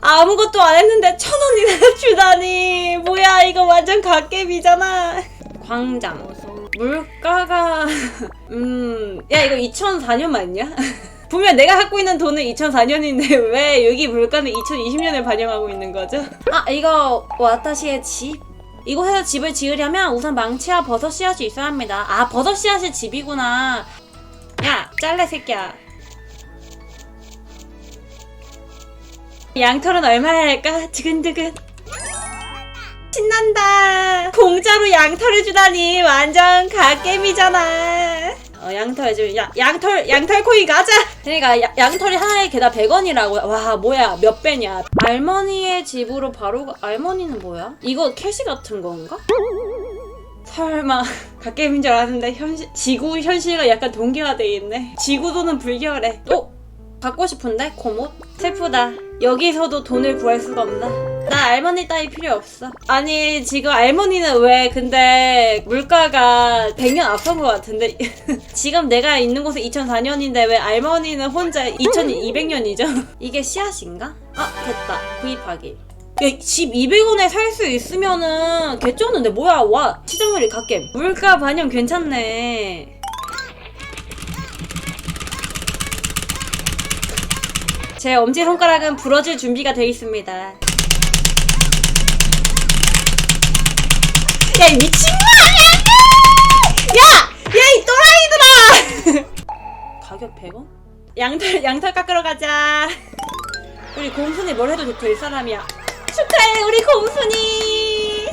아무것도 안 했는데 천 원이나 주다니. 뭐야 이거 완전 갓겜이잖아. 광장. 물가가 음 야 이거 2004년 맞냐? 분명 내가 갖고 있는 돈은 2004년인데 왜 여기 물가는 2020년을 반영하고 있는 거죠? 아 이거 와타시의 집? 이곳에서 집을 지으려면 우선 망치와 버섯 씨앗이 있어야 합니다. 아 버섯 씨앗이 집이구나. 야 잘래 새끼야 양털은 얼마야 할까? 두근두근. 신난다. 공짜로 양털을 주다니 완전 갓겜이잖아. 어, 양털 좀 야, 양털 양털 코인 가자. 그러니까 야- 양털이 하나에 개당 100원이라고. 와 뭐야 몇 배냐. 할머니의 집으로 바로 가- 할머니는 뭐야? 이거 캐시 같은 건가? 설마. 갓겜인 줄 알았는데 현실 지구 현실과 약간 동기화돼 있네. 지구도는 불결해. 어? 갖고 싶은데? 고못? 슬프다. 여기서도 돈을 구할 수가 없나? 나 할머니 따위 필요 없어. 아니 지금 할머니는 왜 근데 물가가 100년 앞선 것 같은데? 지금 내가 있는 곳은 2004년인데 왜 할머니는 혼자 2200년이죠? 이게 씨앗인가? 아 됐다. 구입하기. 야, 집 200원에 살 수 있으면은 개쩌는데 뭐야? 와 시장물이 갓겜. 물가 반영 괜찮네 제 엄지손가락은 부러질 준비가 되어 있습니다 야 이 미친놈아 야! 야 이 또라이들아 가격 100원? 양털 양털 깎으러 가자 우리 곰순이 뭘 해도 될 사람이야 축하해 우리 곰순이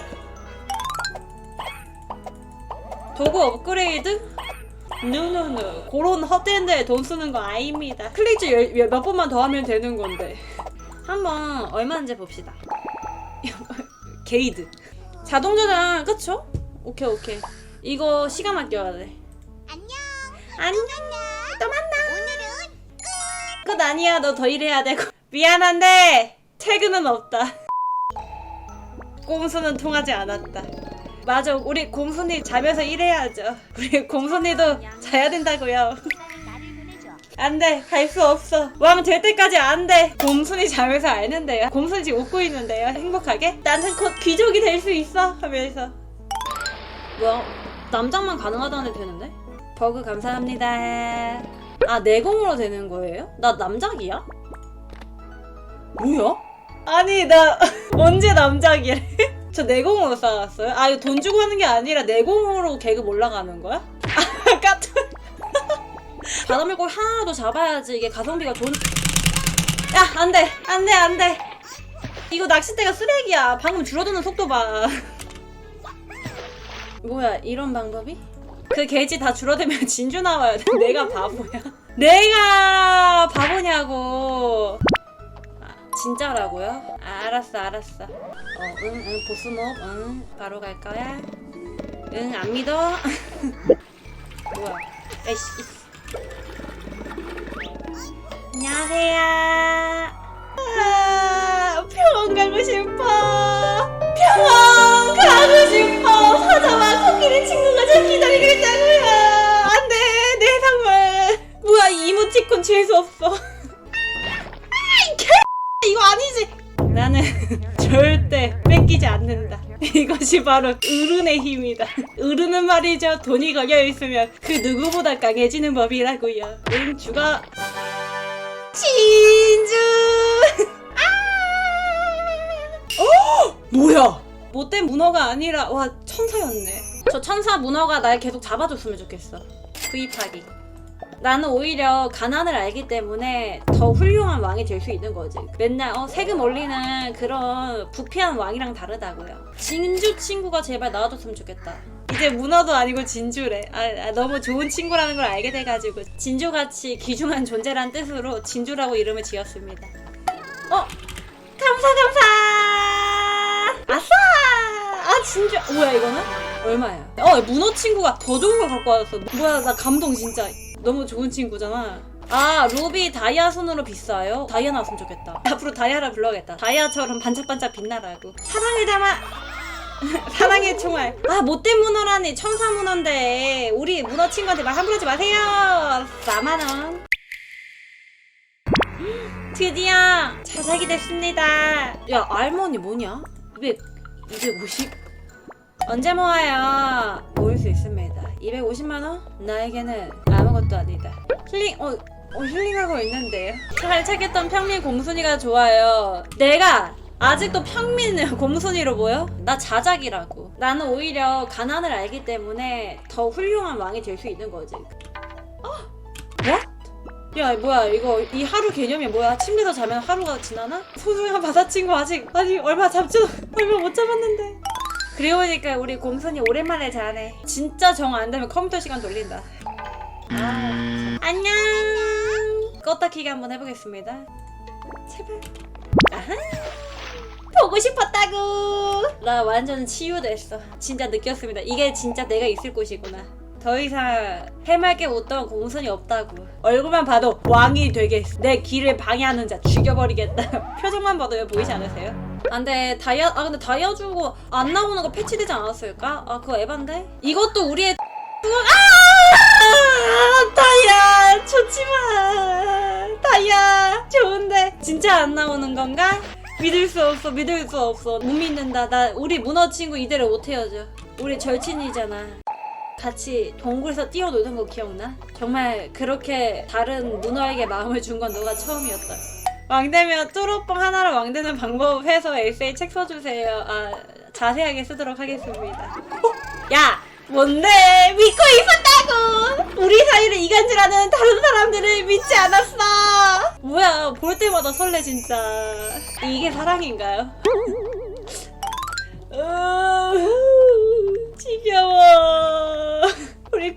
도구 업그레이드? 노노노 그런 헛된 데에 돈 쓰는 거 아닙니다. 클릭즈 열- 열- 몇 번만 더 하면 되는 건데. 한번 얼마인지 봅시다. 게이드. 자동 저장 그쵸? 오케이 오케이. 이거 시간 아껴야 돼. 안녕. 안녕. 또 만나. 오늘은 끝. 아니야. 너 더 일해야 되고. 미안한데 퇴근은 없다. 곰순은 통하지 않았다 맞아 우리 곰순이 자면서 일해야죠 우리 곰순이도 자야 된다고요. 안돼 갈 수 없어 왕 될 때까지 안돼 곰순이 자면서 알는데요 곰순이 지금 웃고 있는데요 행복하게 나는 곧 귀족이 될 수 있어 하면서 뭐야 남장만 가능하다는데 되는데? 버그 감사합니다 아 내공으로 되는 거예요? 나 남작이야? 뭐야? 아니 나 언제 남작이래? 저 내공으로 쌓았어요? 아 이거 돈 주고 하는 게 아니라 내공으로 계급 올라가는 거야? 아 까투 바닷물고기 하나라도 잡아야지 이게 가성비가 좋은 야 안돼. 안돼 안돼. 이거 낚싯대가 쓰레기야. 방금 줄어드는 속도 봐. 뭐야 이런 방법이? 그 게이지 다 줄어들면 진주 나와야 돼. 내가 바보야? 내가 바보냐고. 아, 진짜라고요? 아, 알았어 알았어 어응응 보스몹 응 바로 갈 거야 응 안 믿어 뭐야 에이씨 안녕하세요. 아, 병원 가고 싶어. 병원 가고 싶어. 사자와 코끼리 친구가 저 기다리고 있다고요. 안 돼, 내 상말. 뭐야, 이 이모티콘 재수 없어. 이것이 바로 으른의 힘이다. 으르는 말이죠. 돈이 걸려 있으면 그 누구보다 강해지는 법이라고요. 응, 죽어. 진주. 아! 어! 뭐야? 못된 문어가 아니라 와 천사였네. 저 천사 문어가 날 계속 잡아줬으면 좋겠어. 구입하기. 나는 오히려 가난을 알기 때문에 더 훌륭한 왕이 될 수 있는 거지. 맨날 어, 세금 올리는 그런 부패한 왕이랑 다르다고요. 진주 친구가 제발 나와줬으면 좋겠다. 이제 문어도 아니고 진주래. 아, 아, 너무 좋은 친구라는 걸 알게 돼가지고 진주같이 귀중한 존재란 뜻으로 진주라고 이름을 지었습니다. 어, 감사 감사. 아싸. 아 진주. 뭐야 이거는? 얼마야? 어 문어 친구가 더 좋은 걸 갖고 왔어. 뭐야 나 감동 진짜. 너무 좋은 친구잖아. 아 루비 다이아 손으로 비싸요? 다이아 나왔으면 좋겠다. 앞으로 다이아라 불러야겠다. 다이아처럼 반짝반짝 빛나라고. 사랑을 담아. 사랑의 총알. 아 못된 문어라니 천사 문어인데 우리 문어 친 구한테 말 함부로 하지 마세요. 4만 원. 드디어 자작이 됐습니다. 야 알몬이 뭐냐? 200, 250? 언제 모아야 모을 수 있습니다. 250만 원? 나에게는 아무것도 아니다. 힐링 어, 어 힐링하고 있는데요. 잘 찾겠던 평민 공순이가 좋아요. 내가 아직도 평민 공순이로 보여? 나 자작이라고. 나는 오히려 가난을 알기 때문에 더 훌륭한 왕이 될 수 있는 거지. 어? 야 뭐야 이거 이 하루 개념이 뭐야 침대에서 자면 하루가 지나나? 소중한 바다친구 아직 아니 얼마 잡지도 얼마 못 잡았는데 그리고 보니까 우리 공순이 오랜만에 자네. 진짜 정 안 되면 컴퓨터 시간 돌린다. 아, 안녕. 껐다 키기 한번 해보겠습니다. 제발. 아하. 보고 싶었다고. 나 완전 치유됐어. 진짜 느꼈습니다. 이게 진짜 내가 있을 곳이구나 더 이상 해맑게 웃던 공손이 없다고. 얼굴만 봐도 왕이 되겠어 내 길을 방해하는 자 죽여버리겠다. 표정만 봐도 왜 보이지 않으세요? 아 근데 다이아 아 근데 다이아 주고 안 나오는 거 패치되지 않았을까? 아 그거 에반데? 이것도 우리의 아! 다이아! 좋지만 다이아! 좋은데 진짜 안 나오는 건가? 믿을 수 없어 믿을 수 없어. 못 믿는다. 나 우리 문어 친구 이대로 못 헤어져. 우리 절친이잖아 같이 동굴에서 뛰어놀던 거 기억나? 정말 그렇게 다른 문어에게 마음을 준 건 너가 처음이었다. 왕되면 뚜로뽕 하나로 왕되는 방법 해서 에세이 책 써주세요. 아 자세하게 쓰도록 하겠습니다. 어? 야 뭔데 믿고 있었다고 우리 사이를 이간질하는 다른 사람들을 믿지 않았어 뭐야 볼 때마다 설레 진짜 이게 사랑인가요? 으, 지겨워.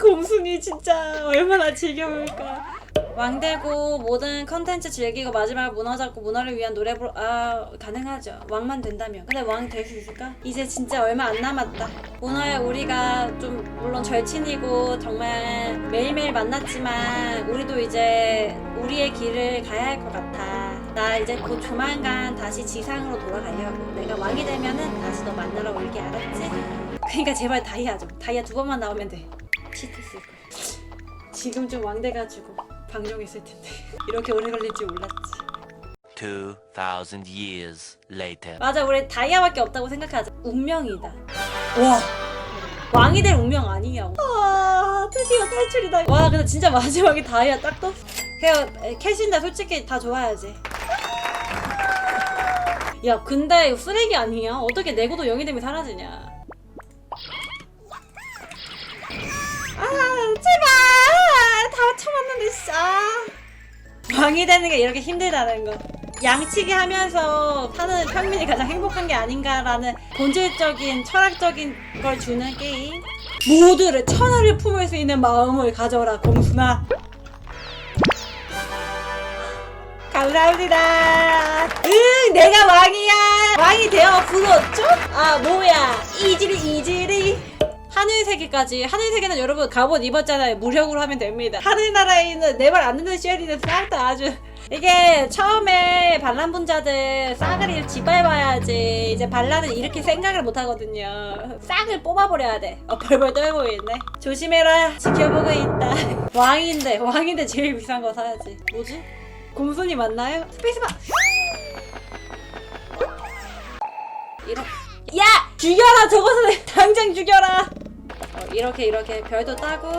공순이 진짜 얼마나 지겨울까. 왕되고 모든 컨텐츠 즐기고 마지막 문어 잡고 문어를 위한 노래 부르 아 가능하죠. 왕만 된다면. 근데 왕 될 수 있을까? 이제 진짜 얼마 안 남았다. 문어야 우리가 좀 물론 절친이고 정말 매일매일 만났지만 우리도 이제 우리의 길을 가야 할 것 같아. 나 이제 곧 조만간 다시 지상으로 돌아가려고. 내가 왕이 되면은 다시 너 만나러 올게 알았지? 그러니까 제발 다이아 좀 다이아 두 번만 나오면 돼 치트 쓸 거야. 지금 좀 왕 돼가지고 방종했을 텐데. 이렇게 오래 걸릴 줄 몰랐지. 2,000 years later. 맞아 우리 다이아밖에 없다고 생각하자. 운명이다. 와. 왕이 될 운명 아니냐고 아 드디어 탈출이다. 와 근데 진짜 마지막에 다이아 딱 떴어. 그냥 캐신다 솔직히 다 좋아야지. 야 근데 이거 쓰레기 아니야? 어떻게 내고도 0이 되면 사라지냐 쳐맞는데 진짜. 왕이 되는 게 이렇게 힘들다는 거. 양치기 하면서 사는 평민이 가장 행복한 게 아닌가라는 본질적인 철학적인 걸 주는 게임. 모두를 천하를 품을 수 있는 마음을 가져라 공순아. 감사합니다. 응 내가 왕이야. 왕이 되어 불었죠? 아 뭐야. 이지리 이지리 하늘 세계까지 하늘 세계는 여러분 갑옷 입었잖아요. 무력으로 하면 됩니다. 하늘나라에 있는 내 말 안 듣는 시엘이는 싹 다 아주. 이게 처음에 반란 분자들 싹을 짓밟아야지 이제 반란은 이렇게 생각을 못 하거든요. 싹을 뽑아버려야 돼. 어, 벌벌 떨고 있네. 조심해라. 지켜보고 있다. 왕인데 왕인데 제일 비싼 거 사야지. 뭐지? 곰순이 맞나요? 스페이스바 이런 야! 죽여라! 저것은 당장 죽여라 어, 이렇게 이렇게 별도 따고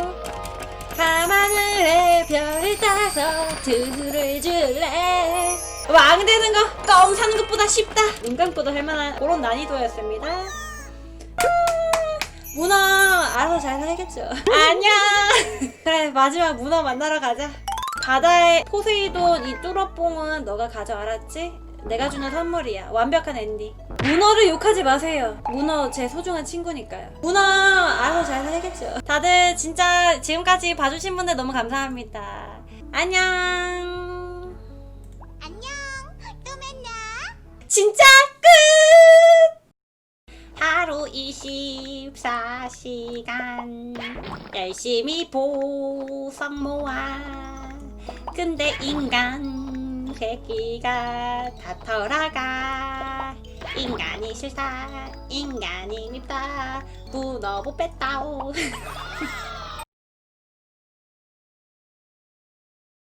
밤하늘에 별을 따서 들을 줄래? 왕 되는 거껌 사는 것보다 쉽다. 인간보다 할만한 그런 난이도였습니다. 음, 문어 알아서 잘 살겠죠? 안녕! 그래 마지막 문어 만나러 가자. 바다의 포세이돈 이 뚜러뽕은 너가 가져 알았지? 내가 주는 선물이야. 완벽한 엔딩. 문어를 욕하지 마세요. 문어 제 소중한 친구니까요. 문어 알아서 잘 살겠죠. 다들 진짜 지금까지 봐주신 분들 너무 감사합니다. 안녕. 안녕. 또 만나. 진짜 끝! 하루 24시간 열심히 보석 모아. 근데 인간 새끼가 다 털어가. 인간이 싫다 인간이 밉다. 문어 못 뺐다오